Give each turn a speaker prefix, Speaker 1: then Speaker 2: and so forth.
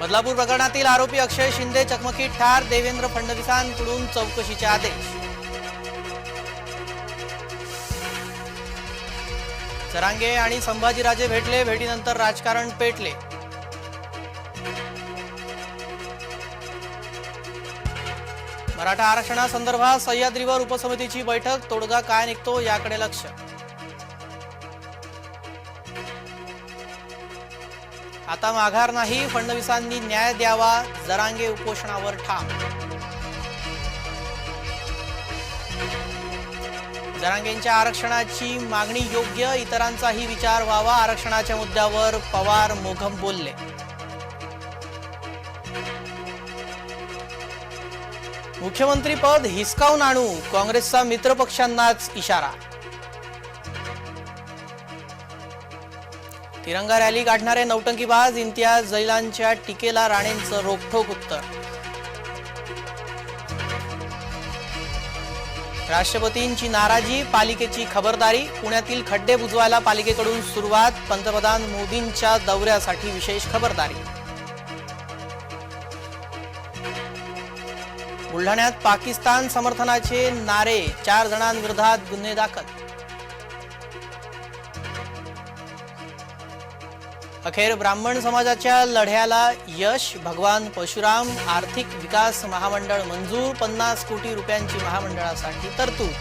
Speaker 1: बदलापूर प्रकरणातील आरोपी अक्षय शिंदे चकमकीत ठार देवेंद्र फडणवीसांकडून चौकशीचे आदेश. चरांगे आणि संभाजीराजे भेटले भेटीनंतर राजकारण पेटले. मराठा आरक्षणासंदर्भात सह्याद्रीवर उपसमितीची बैठक तोडगा काय निघतो याकडे लक्ष. आता माघार नाही फडणवीसांनी न्याय द्यावा जरांगे उपोषणावर ठाम. जरांगेंच्या आरक्षणाची मागणी योग्य इतरांचाही विचार व्हावा आरक्षणाच्या मुद्द्यावर पवार मोघम बोलले. मुख्यमंत्री पद हिसकावून आणू काँग्रेसचा मित्रपक्षांनाच इशारा. तिरंगा रॅली काढणारे नौटंकीबाज इम्तियाज जैलांच्या टीकेला राणेंचं रोखठोक उत्तर. राष्ट्रपतींची नाराजी पालिकेची खबरदारी पुण्यातील खड्डे बुजवायला पालिकेकडून सुरुवात पंतप्रधान मोदींच्या दौऱ्यासाठी विशेष खबरदारी. बुलढाण्यात पाकिस्तान समर्थनाचे नारे चार जणांविरोधात गुन्हे दाखल. अखेर ब्राह्मण समाजाच्या लढ्याला यश भगवान परशुराम आर्थिक विकास महामंडळ मंजूर पन्नास कोटी रुपयांची महामंडळासाठी तरतूद.